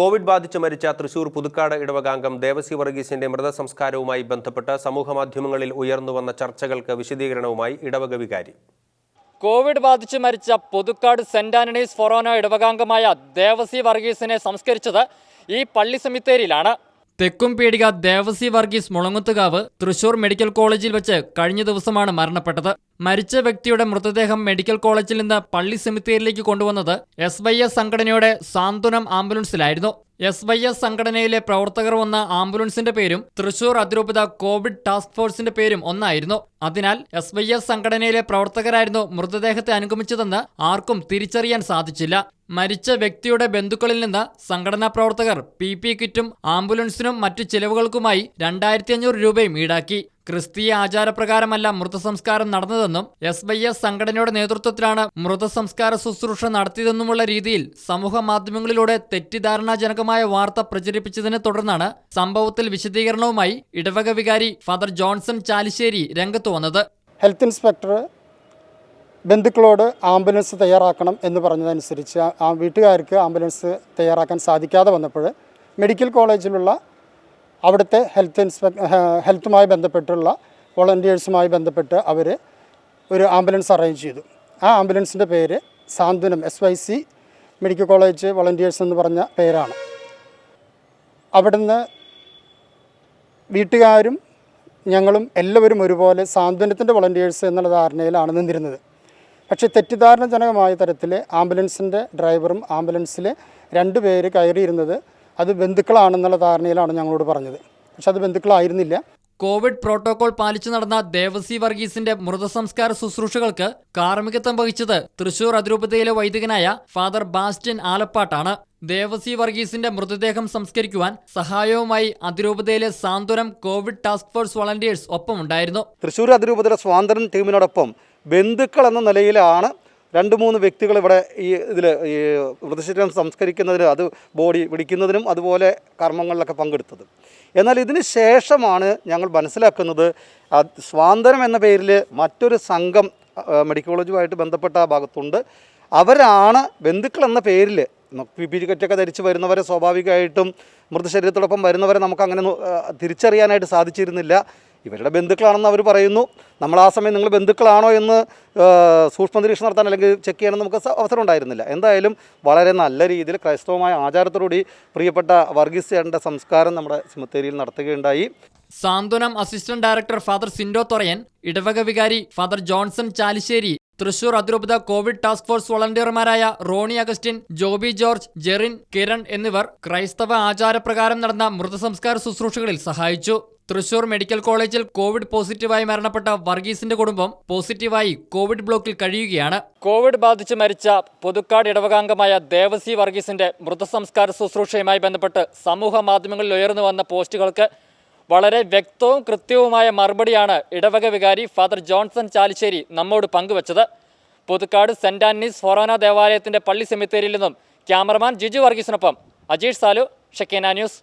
Covid ബാധിച്ച് മരിച്ച തൃശൂർ പുതുക്കാട് ഇടവകാംഗം ദേവസി വർഗീസിന്റെ മൃതസംസ്കാരവുമായി ബന്ധപ്പെട്ട് സമൂഹമാധ്യമങ്ങളിൽ ഉയർന്നുവന്ന ചർച്ചകൾക്ക് വിശദീകരണവുമായി ഇടവക വികാരി. കോവിഡ് ബാധിച്ച് മരിച്ച പുതുക്കാട് സെന്റ് ആന്റണീസ് ഫൊറോന ഇടവകാംഗമായ ദേവസി വർഗീസിനെ സംസ്കരിച്ചത് ഈ പള്ളി സെമിത്തേരിയിലാണ്. തെക്കും പീടിക ദേവസി വർഗീസ് മുളങ്ങുത്തുകാവ് തൃശൂർ മെഡിക്കൽ കോളേജിൽ വെച്ച് കഴിഞ്ഞ ദിവസമാണ് മരണപ്പെട്ടത്. മരിച്ച വ്യക്തിയുടെ മൃതദേഹം മെഡിക്കൽ കോളേജിൽ നിന്ന് പള്ളി സെമിത്തേരിയിലേക്ക് കൊണ്ടുവന്നത് എസ് വൈ എസ് സംഘടനയുടെ സാന്ത്വനം ആംബുലൻസിലായിരുന്നു. എസ് വൈ എസ് സംഘടനയിലെ പ്രവർത്തകർ വന്ന ആംബുലൻസിന്റെ പേരും തൃശൂർ അതിരൂപത കോവിഡ് ടാസ്ക് ഫോഴ്സിന്റെ പേരും ഒന്നായിരുന്നു. അതിനാൽ എസ് വൈ എസ് സംഘടനയിലെ പ്രവർത്തകരായിരുന്നു മൃതദേഹത്തെ അനുഗമിച്ചതെന്ന് ആർക്കും തിരിച്ചറിയാൻ സാധിച്ചില്ല. മരിച്ച വ്യക്തിയുടെ ബന്ധുക്കളിൽ നിന്ന് സംഘടനാ പ്രവർത്തകർ പി പി കിറ്റും ആംബുലൻസിനും മറ്റു ചിലവുകൾക്കുമായി രണ്ടായിരത്തി അഞ്ഞൂറ് രൂപയും ഈടാക്കി. ക്രിസ്തീയ ആചാരപ്രകാരമല്ല മൃതസംസ്കാരം നടന്നതെന്നും എസ് വൈ എസ് സംഘടനയുടെ നേതൃത്വത്തിലാണ് മൃതസംസ്കാര ശുശ്രൂഷ നടത്തിയതെന്നുമുള്ള രീതിയിൽ സമൂഹ മാധ്യമങ്ങളിലൂടെ തെറ്റിദ്ധാരണാജനകമായ വാർത്ത പ്രചരിപ്പിച്ചതിനെ തുടർന്നാണ് സംഭവത്തിൽ വിശദീകരണവുമായി ഇടവക വികാരി ഫാദർ ജോൺസൺ ചാലിശ്ശേരി രംഗത്ത് വന്നത്. ഹെൽത്ത് ഇൻസ്പെക്ടർ ബന്ധുക്കളോട് ആംബുലൻസ് തയ്യാറാക്കണം എന്ന് പറഞ്ഞതനുസരിച്ച് ആ- വീട്ടുകാർക്ക് ആംബുലൻസ് തയ്യാറാക്കാൻ സാധിക്കാതെ വന്നപ്പോൾ മെഡിക്കൽ കോളേജിലുള്ള അവിടുത്തെ ഹെൽത്ത് ഇൻസ്പെക് ഹെൽത്തുമായി ബന്ധപ്പെട്ടുള്ള വോളണ്ടിയേഴ്സുമായി ബന്ധപ്പെട്ട് അവർ ഒരു ആംബുലൻസ് അറേഞ്ച് ചെയ്തു. ആ ആംബുലൻസിന്റെ പേര് Santhwanam S Y C medical college volunteers എന്ന് പറഞ്ഞ പേരാണ്. അവിടുന്ന് വീട്ടുകാരും ഞങ്ങളും എല്ലാവരും ഒരുപോലെ സാന്ത്വനത്തിന്റെ വോളണ്ടിയേഴ്സ് എന്നുള്ള ധാരണയിലാണ് നിന്നിരുന്നത്. പക്ഷേ തെറ്റിദ്ധാരണജനകമായ തരത്തിൽ ആംബുലൻസിന്റെ ഡ്രൈവറും ആംബുലൻസിൽ രണ്ട് പേര് കയറിയിരുന്നത് അത് ബന്ധുക്കളാണെന്നുള്ള ധാരണയിലാണ് ഞങ്ങളോട് പറഞ്ഞത്. പക്ഷെ അത് ബന്ധുക്കളായിരുന്നില്ല. കോവിഡ് പ്രോട്ടോകോൾ പാലിച്ചു നടന്ന ദേവസി വർഗീസിന്റെ മൃതസംസ്കാര ശുശ്രൂഷകൾക്ക് കാർമ്മികത്വം വഹിച്ചത് തൃശൂർ അതിരൂപതയിലെ വൈദികനായ ഫാദർ ബാസ്റ്റിൻ ആലപ്പാട്ടാണ്. ദേവസി വർഗീസിന്റെ മൃതദേഹം സംസ്കരിക്കുവാൻ സഹായവുമായി അതിരൂപതയിലെ Santhwanam Covid task force volunteers ഒപ്പമുണ്ടായിരുന്നു. Thrissur അതിരൂപതയിലെ സ്വാതന്ത്ര്യം ടീമിനോടൊപ്പം ബന്ധുക്കൾ എന്ന നിലയിലാണ് രണ്ട് മൂന്ന് വ്യക്തികൾ ഇവിടെ ഈ ഇതിൽ ഈ മൃതശരീരം സംസ്കരിക്കുന്നതിന് അത് ബോഡി പിടിക്കുന്നതിനും അതുപോലെ കർമ്മങ്ങളിലൊക്കെ പങ്കെടുത്തത്. എന്നാൽ ഇതിന് ശേഷമാണ് ഞങ്ങൾ മനസ്സിലാക്കുന്നത് സ്വാന്തനം എന്ന പേരിൽ മറ്റൊരു സംഘം മെഡിക്കൽ കോളേജുമായിട്ട് ബന്ധപ്പെട്ട ഭാഗത്തുണ്ട്. അവരാണ് ബന്ധുക്കൾ എന്ന പേരിൽ പി പി ടിക്കറ്റൊക്കെ ധരിച്ച് വരുന്നവരെ സ്വാഭാവികമായിട്ടും മൃതശരീരത്തോടൊപ്പം വരുന്നവരെ നമുക്ക് അങ്ങനെ തിരിച്ചറിയാനായിട്ട് സാധിച്ചിരുന്നില്ല. ഇവരുടെ ബന്ധുക്കളാണെന്ന് അവർ പറയുന്നു. നമ്മൾ ആ സമയം നിങ്ങൾ ബന്ധുക്കളാണോ എന്ന് സൂക്ഷ്മ നിരീക്ഷണം നടത്താൻ അല്ലെങ്കിൽ ചെക്ക് ചെയ്യാൻ നമുക്ക് അവസരം ഉണ്ടായിരുന്നില്ല. എന്തായാലും വളരെ നല്ല രീതിയിൽ ക്രൈസ്തവമായ ആചാരത്തോടുകൂടി പ്രിയപ്പെട്ട വർഗീസ് ചേട്ടന്റെ സംസ്കാരം നമ്മുടെ സിമത്തേരിയിൽ നടത്തുകയുണ്ടായി. Santhwanam assistant director father Sindo Thorayan ഇടവക വികാരി ഫാദർ ജോൺസൺ ചാലിശ്ശേരി തൃശൂർ അതിരൂപത Covid task force വോളണ്ടിയർമാരായ Rony Augustine Joby George Jerin Kiran എന്നിവർ ക്രൈസ്തവ ആചാരപ്രകാരം നടന്ന മൃതസംസ്കാര ശുശ്രൂഷകളിൽ സഹായിച്ചു. തൃശൂർ മെഡിക്കൽ കോളേജിൽ കോവിഡ് പോസിറ്റീവായി മരണപ്പെട്ട വർഗീസിന്റെ കുടുംബം പോസിറ്റീവായി കോവിഡ് ബ്ലോക്കിൽ കഴിയുകയാണ്. കോവിഡ് ബാധിച്ച് മരിച്ച പുതുക്കാട് ഇടവകാംഗമായ ദേവസി വർഗീസിന്റെ മൃതസംസ്കാര ശുശ്രൂഷയുമായി ബന്ധപ്പെട്ട് സമൂഹ മാധ്യമങ്ങളിൽ ഉയർന്നു വന്ന പോസ്റ്റുകൾക്ക് വളരെ വ്യക്തവും കൃത്യവുമായ മറുപടിയാണ് ഇടവക വികാരി ഫാദർ ജോൺസൺ ചാലിശ്ശേരി നമ്മോട് പങ്കുവച്ചത്. പുതുക്കാട് സെന്റ് ആന്റണീസ് ഫൊറോന ദേവാലയത്തിന്റെ പള്ളി സെമിത്തേരിയിൽ നിന്നും ക്യാമറമാൻ ജിജു വർഗീസിനൊപ്പം അജീഷ് സാലു ഷെക്കേന ന്യൂസ്.